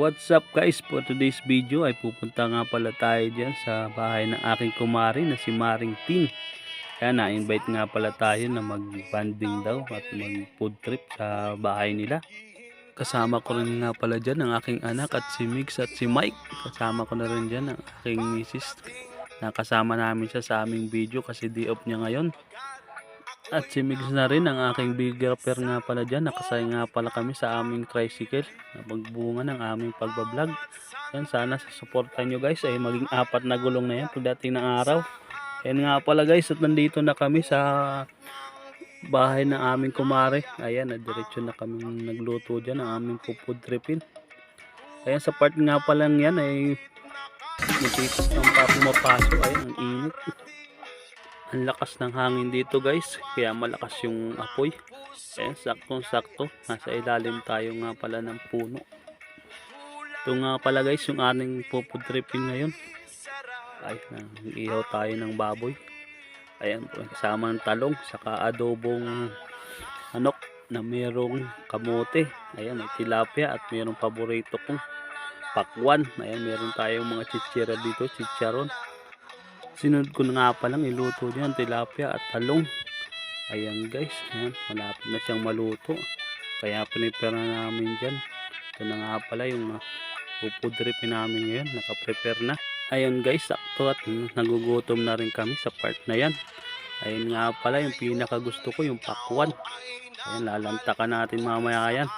What's up guys? For today's video ay pupunta nga pala tayo dyan sa bahay ng aking kumari na si Maring Tin. Kaya na-invite nga pala tayo na mag-banding daw at mag-food trip sa bahay nila. Kasama ko rin nga pala dyan ang aking anak at si Mix at si Mike. Kasama ko na rin dyan ang aking misis. Nakasama namin siya sa aming video kasi di off niya ngayon. At si Mix na rin ang aking videographer nga pala dyan. Nakasay nga pala kami sa aming tricycle na magbunga ng aming pagbablog. Yan, sana sa supportan nyo guys ay maging apat na gulong na yan pagdating ng araw. Yan nga pala guys at nandito na kami sa bahay ng aming kumare. Ayan, na diretso na kami nagluto dyan ng aming pupud tripin. Ayan, sa part nga pala yan ay natitas ng pa pumapasok. Ayan, ang init. Ang lakas ng hangin dito guys, kaya malakas yung apoy. Ayan, saktong sakto. Nasa ilalim tayo nga pala ng puno. Ito nga pala guys, yung ating pupudripin ngayon. Ay, ihaw tayo ng baboy. Ayan po, kasama ng talong, saka adobong anok na merong kamote. Ayan, may tilapia at merong paborito kong pakwan. Ayan, meron tayong mga chichira dito, chicharon. Sinunod ko na nga palang iluto niyan, tilapia at talong. Ayan guys, ayan, malapit na siyang maluto. Kaya pinipare na namin dyan. Ito na nga pala yung pupudripin namin ngayon, nakaprepare na. Ayan guys, sakto at nagugutom na rin kami sa part na yan. Ayan nga pala yung pinaka gusto ko, yung pakwan. Ayan, lalantakan natin mamaya yan.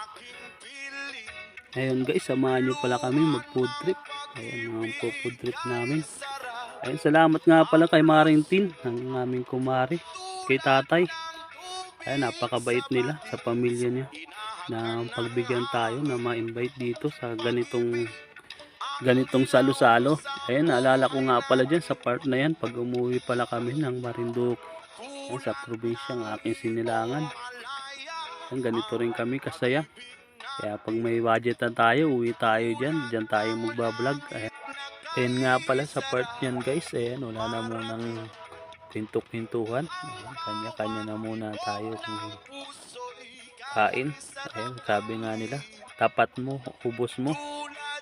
Ayan guys, samahan nyo pala kami mag food trip. Ayan mga food trip namin. Ayan, salamat nga pala kay Marintin, ang aming kumari, kay tatay. Ayan, napakabait nila sa pamilya niya na pagbigyan tayo na ma-invite dito sa ganitong ganitong salo-salo. Ayan, naalala ko nga pala dyan sa part na yan pag umuwi pala kami ng Marinduque. Ayan, sa probinsya ng aking sinilangan. Ayan, ganito rin kami kasaya. Kaya pag may budget na tayo, uwi tayo dyan. Dyan tayo magbablog. Ayan. Ayan nga pala sa part yan guys. Ayan, wala na munang pintuk-pintuhan. Ayan, Kanya-kanya na muna tayo kung kain. Ayan, sabi nga nila, tapat mo, ubos mo.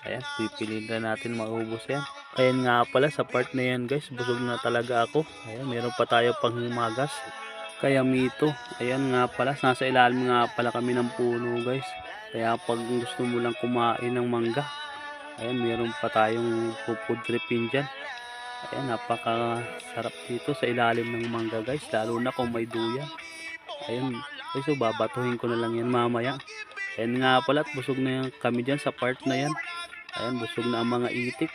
Ayan, pipiliin na natin maubos yan. Ayan nga pala sa part na yan guys, busog na talaga ako. Ayan, meron pa tayo pang himagas. Kaya mito, ayan nga pala, nasa ilalim nga pala kami ng puno guys. Kaya pag gusto mo lang kumain ng mangga, ayan, meron pa tayong food tripin dyan. Ayan, napakasarap dito sa ilalim ng mangga guys, lalo na kung may duyan. Ayan, guys, so babatuhin ko na lang yan mamaya. Ayan nga pala, busog na kami dyan sa part na yan. Ayan, busog na ang mga itik.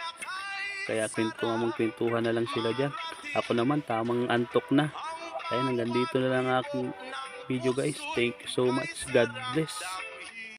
Kaya kwento magkwentuhan na lang sila dyan. Ako naman, tamang antok na. Ayan, hanggang dito na lang ang aking video guys. Thank you so much. God bless.